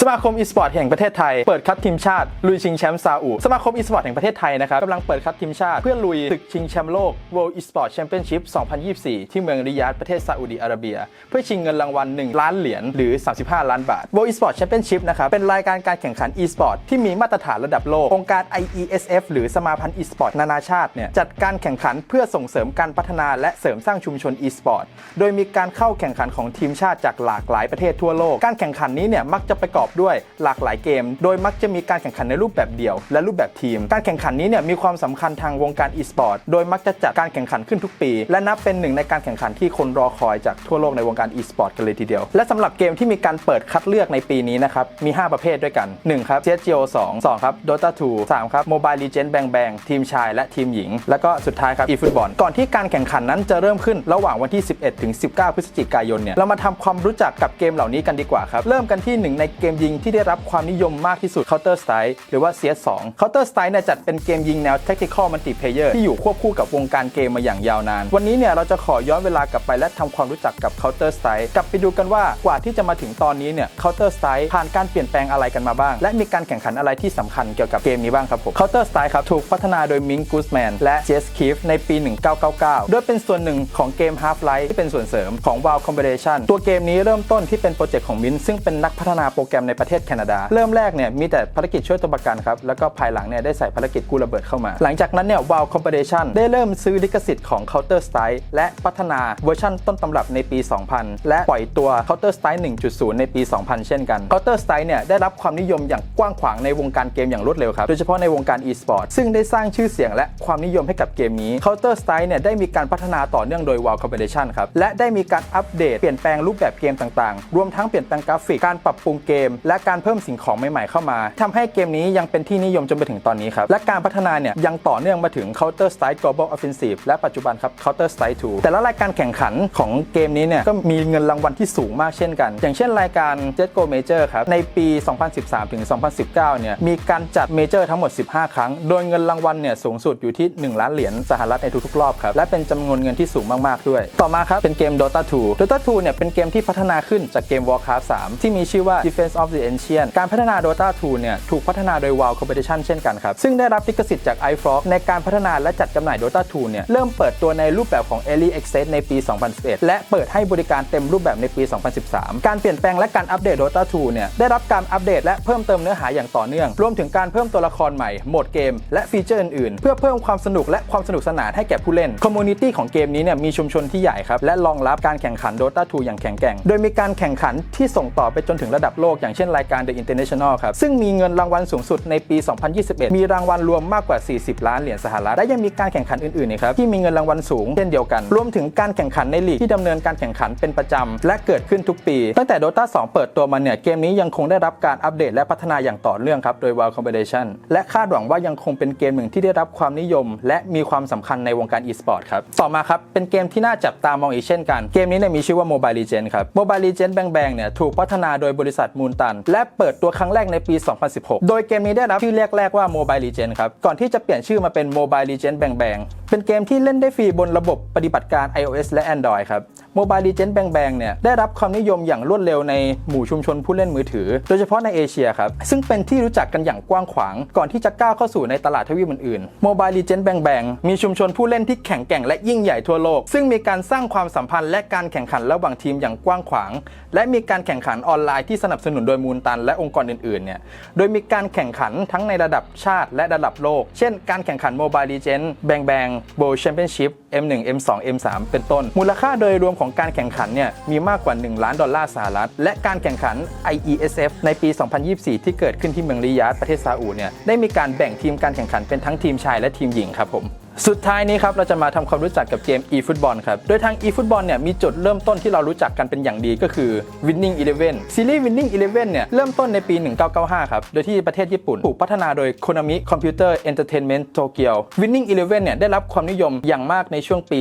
สมาคมอีสปอร์ตแห่งประเทศไทยเปิดคัดทีมชาติลุยชิงแชมป์ซาอุสมาคมอีสปอร์ตแห่งประเทศไทยนะครับกำลังเปิดคัดทีมชาติเพื่อลุยศึกชิงแชมป์โลก World Esport Championship 2024 ที่เมืองริยาดประเทศซาอุดิอาระเบีย เพื่อชิงเงินรางวัล 1 ล้านเหรียญหรือ 35 ล้านบาท World Esport Championship นะครับเป็นรายการการแข่งขัน e-sport ที่มีมาตรฐานระดับโลกองค์การ IESF หรือสมาพันธ์ e-sport นานาชาติเนี่ยจัดการแข่งขันเพื่อส่งเสริมการพัฒนาและเสริมสร้างชุมชน e-sport โดยมีการเข้าแข่งขันของทีมชาติจากหลากหลายประเทศทั่วโลกการแข่งขันนี้เนี่ยมักจะประกอบด้วยหลากหลายเกม โดยมักจะมีการแข่งขันในรูปแบบเดี่ยว และรูปแบบทีม การแข่งขันนี้เนี่ยมีความสำคัญทางวงการ e-sport โดยมักจะจัดการแข่งขันขึ้นทุกปี และนับเป็นหนึ่งในการแข่งขันที่คนรอคอยจากทั่วโลกในวงการ e-sport กันเลยทีเดียว และสำหรับเกมที่มีการเปิดคัดเลือกในปีนี้นะครับมี 5 ประเภทด้วยกัน 1 ครับ CSGO 2 2 ครับ Dota 2 3 ครับ Mobile Legends Bang Bang ทีมชายและทีมหญิง แล้วก็สุดท้ายครับ eFootball ก่อนที่การแข่งขันนั้นจะเริ่มขึ้นระหว่างวันที่ 11ถึง19 พฤศจิกายนเนี่ยเรามาทำความรู้จักกับเกมเหล่านี้กันดีกว่าครับเริ่มกันที่หนึ่งในเกมยิงที่ได้รับความนิยมมากที่สุด Counter Strike หรือว่า CS2 Counter Strike เนี่ยจัดเป็นเกมยิงแนว Tactical Multiplayer ที่อยู่ควบคู่กับวงการเกมมาอย่างยาวนาน วันนี้เนี่ยเราจะขอย้อนเวลากลับไปและทำความรู้จักกับ Counter Strike กลับไปดูกันว่ากว่าที่จะมาถึงตอนนี้เนี่ย Counter Strike ผ่านการเปลี่ยนแปลงอะไรกันมาบ้าง และมีการแข่งขันอะไรที่สำคัญเกี่ยวกับเกมนี้บ้างครับผม Counter Strike ครับถูกพัฒนาโดย Ming Guzman และ Jess Keefe ในปี 1999 โดยเป็นส่วนหนึ่งของเกม Half-Life ที่เป็นส่วนเสริมของ Valve Combination ตัวเกมนี้เริ่มต้นที่เป็นโปรเจกต์ของ Mint ซึ่งเป็นนักพัฒนาโปรแกรมในประเทศแคนาดา เริ่มแรกเนี่ยมีแต่ภารกิจช่วยตัวประกันครับแล้วก็ภายหลังเนี่ยได้ใส่ภารกิจกู้ระเบิดเข้ามา หลังจากนั้นเนี่ย Valve Combination ได้เริ่มซื้อลิขสิทธิ์ของ Counter Strike และพัฒนาเวอร์ชันต้นตำรับในปี 2000 และปล่อยตัว Counter Strike 1.0 ในปี 2000 เช่นกัน Counter Strike เนี่ยได้รับความนิยมอย่างกว้างขวางในวงการเกมอย่างรวดเร็วครับโดยเฉพาะในวงการ e-sport ซึ่งได้สร้างชื่อเสียงและความนิยมให้กับเกมนี้ Counter Strike เนี่ยได้มีการพัฒนาต่อเนื่องโดย Valve Combination ครับและได้มีการอัปเดตเปลี่ยนแปลงรูปแบบเกมต่างๆ รวมทั้งเปลี่ยนแปลงกราฟิกการปรับปรุงเกมและการเพิ่มสิ่งของใหม่ๆเข้ามาทำให้เกมนี้ยังเป็นที่นิยมจนไปถึงตอนนี้ครับ และการพัฒนาเนี่ยยังต่อเนื่องมาถึง Counter Strike Global Offensive และปัจจุบันครับ Counter Strike 2 แต่ละรายการแข่งขันของเกมนี้เนี่ยก็มีเงินรางวัลที่สูงมากเช่นกัน อย่างเช่นรายการ Jet Go Major ครับ ในปี 2013 ถึง 2019 เนี่ยมีการจัดเมเจอร์ทั้งหมด 15 ครั้ง โดยเงินรางวัลเนี่ยสูงสุดอยู่ที่ 1 ล้านเหรียญสหรัฐในทุกๆรอบครับ และเป็นจำนวนเงินที่สูงมากๆด้วย ต่อมาครับเป็นเกม Dota 2 Dota 2 เนี่ยเป็นเกมที่พัฒนาขึ้นจากเกม Warcraft 3 ที่มีชื่อว่า Defense of the Ancient การพัฒนา Dota 2 เนี่ย ถูกพัฒนาโดย WoW Competition เช่นกันครับ ซึ่งได้รับลิขสิทธิ์จาก iFrog ในการพัฒนาและจัดจำหน่าย Dota 2 เนี่ย เริ่มเปิดตัวในรูปแบบของ Early Access ในปี 2011 และเปิดให้บริการเต็มรูปแบบในปี 2013 การเปลี่ยนแปลงและการอัปเดต Dota 2 เนี่ย ได้รับการอัปเดตและเพิ่มเติมเนื้อหาอย่างต่อเนื่อง รวมถึงการเพิ่มตัวละครใหม่ โหมดเกม และฟีเจอร์อื่นๆ เพื่อเพิ่มความสนุกและความสนุกสนานให้แก่ผู้เล่น คอมมูนิตี้ของเกมนี้เนี่ยมีชุมชนที่ใหญ่ครับและรองรับการแข่งขัน Dota 2 อย่างแข็งแกร่ง โดยมีการแข่งขันที่ส่งต่อไปจนถึงระดับโลกอย่างเช่นรายการ The International ครับ ซึ่งมีเงินรางวัลสูงสุดในปี 2021 มีรางวัลรวมมากกว่า 40 ล้านเหรียญสหรัฐ และยังมีการแข่งขันอื่นๆนะครับที่มีเงินรางวัลสูงเช่นเดียวกัน รวมถึงการแข่งขันในลีกที่ดำเนินการแข่งขันเป็นประจำและเกิดขึ้นทุกปี ตั้งแต่ Dota 2 เปิดตัวมาเนี่ยเกมนี้ยังคงได้รับการอัปเดตและพัฒนาอย่างต่อเนื่องครับโดย Valve Combination และคาดหวังว่ายังคงเป็นเกมหนึ่งที่ได้รับความนิยม และมีความสำคัญในวงการ e-sport ครับต่อมาครับเป็นเกมที่น่าจับตามองอีกเช่นกันเกมนี้เนี่ยมีชื่อว่า Mobile Legends ครับ Mobile Legends Bang Bang เนี่ยถูกพัฒนาโดยบริษัทมูนตัน และเปิดตัวครั้งแรกในปี 2016 โดยเกมนี้ได้รับชื่อเรียกแรกว่า Mobile Legends ครับ ก่อนที่จะเปลี่ยนชื่อมาเป็น Mobile Legends Bang Bang เป็นเกมที่เล่นได้ฟรีบนระบบปฏิบัติการ iOS และ Android ครับ Mobile Legends Bang Bang เนี่ยได้รับความนิยมอย่างรวดเร็วในหมู่ชุมชนผู้เล่นมือถือ โดยเฉพาะในเอเชียครับ ซึ่งเป็นที่รู้จักกันอย่างกว้างขวาง ก่อนที่จะก้าวเข้าสู่ในตลาดทวีปอื่นๆ Mobile Legends Bang Bang มีชุมชนผู้เล่นที่แข็งแกร่งและยิ่งใหญ่ทั่วโลก ซึ่งมีการสร้างความสัมพันธ์และการแข่งขันระหว่างทีมอย่างกว้างขวาง และมีการแข่งขันออนไลน์ที่สนับสนุนโดยมูลตันและองค์กรอื่นๆเนี่ยโดยมีการแข่งขันทั้งในระดับชาติและระดับโลก เช่นการแข่งขัน Mobile Legends Bang Bang World Championship M1 M2 M3 เป็นต้น มูลค่าโดยรวมของการแข่งขันเนี่ยมีมากกว่า 1 ล้านดอลลาร์สหรัฐ และการแข่งขัน IESF ในปี 2024 ที่เกิดขึ้นที่เมืองริยาดประเทศซาอุเนี่ยได้มีการแบ่งทีมการแข่งขันเป็นทั้งทีมชายและทีมหญิงครับผม สุดท้ายนี้ครับเราจะมาทำความรู้จักกับเกม eFootball ครับ โดยทาง eFootball เนี่ยมีจุดเริ่มต้นที่เรารู้จักกันเป็นอย่างดีก็คือ Winning Eleven ซีรีส์ Winning Eleven เนี่ยเริ่มต้นในปี 1995 ครับ โดยที่ประเทศญี่ปุ่น ถูกพัฒนาโดย Konami Computer Entertainment Tokyo Winning Eleven เนี่ยได้รับความนิยมอย่างมากในช่วงปี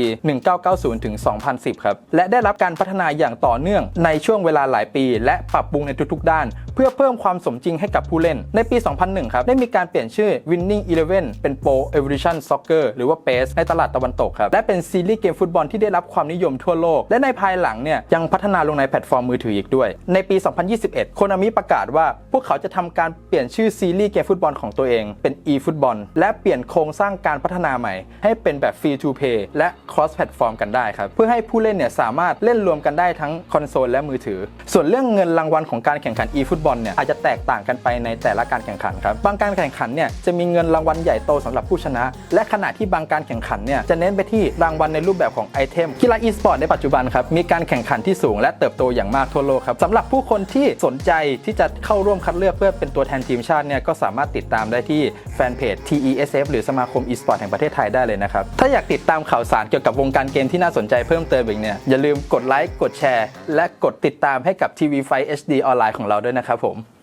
1990 ถึง 2010 ครับ และได้รับการพัฒนาอย่างต่อเนื่องในช่วงเวลาหลายปี และปรับปรุงในทุกๆ ด้าน เพื่อเพิ่มความสมจริงให้กับผู้เล่น ในปี 2001 ครับ ได้มีการเปลี่ยนชื่อ Winning Eleven เป็น Pro Evolution Soccer หรือว่า PES ในตลาดตะวันตกครับ และเป็นซีรีส์เกมฟุตบอลที่ได้รับความนิยมทั่วโลก และในภายหลังเนี่ยยังพัฒนาลงในแพลตฟอร์มมือถืออีกด้วย ในปี 2021 โคนามิประกาศว่า พวกเขาจะทำการเปลี่ยนชื่อซีรีส์เกมฟุตบอลของตัวเองเป็น eFootball และเปลี่ยนโครงสร้างการพัฒนาใหม่ ให้เป็นแบบ Free to Play และ Cross Platform กันได้ครับ เพื่อให้ผู้เล่นเนี่ยสามารถเล่นรวมกันได้ทั้งคอนโซลและมือถือ ส่วนเรื่องเงินรางวัลของการแข่งขัน eFootball เนี่ยอาจจะแตกต่างกันไปในแต่ละการแข่งขันครับบางการแข่งขันเนี่ยจะมีเงินรางวัลใหญ่โตสำหรับผู้ชนะ และขณะที่บางการแข่งขันเนี่ยจะเน้นไปที่รางวัลในรูปแบบของไอเทมกีฬา e-sport ในปัจจุบันครับมีการแข่งขันที่สูงและเติบโตอย่างมากทั่วโลกครับสำหรับผู้คนที่สนใจที่จะเข้าร่วมคัดเลือกเพื่อเป็นตัวแทนทีมชาติเนี่ยก็สามารถติดตามได้ที่แฟนเพจ TESF หรือสมาคม e-sport แห่งประเทศไทยได้เลยนะครับ ถ้าอยากติดตามข่าวสารเกี่ยวกับวงการเกมที่น่าสนใจเพิ่มเติมอีกเนี่ยอย่าลืมกดไลค์กดแชร์ และกดติดตามให้กับ TV5 HD ออนไลน์ของเราด้วยนะครับผม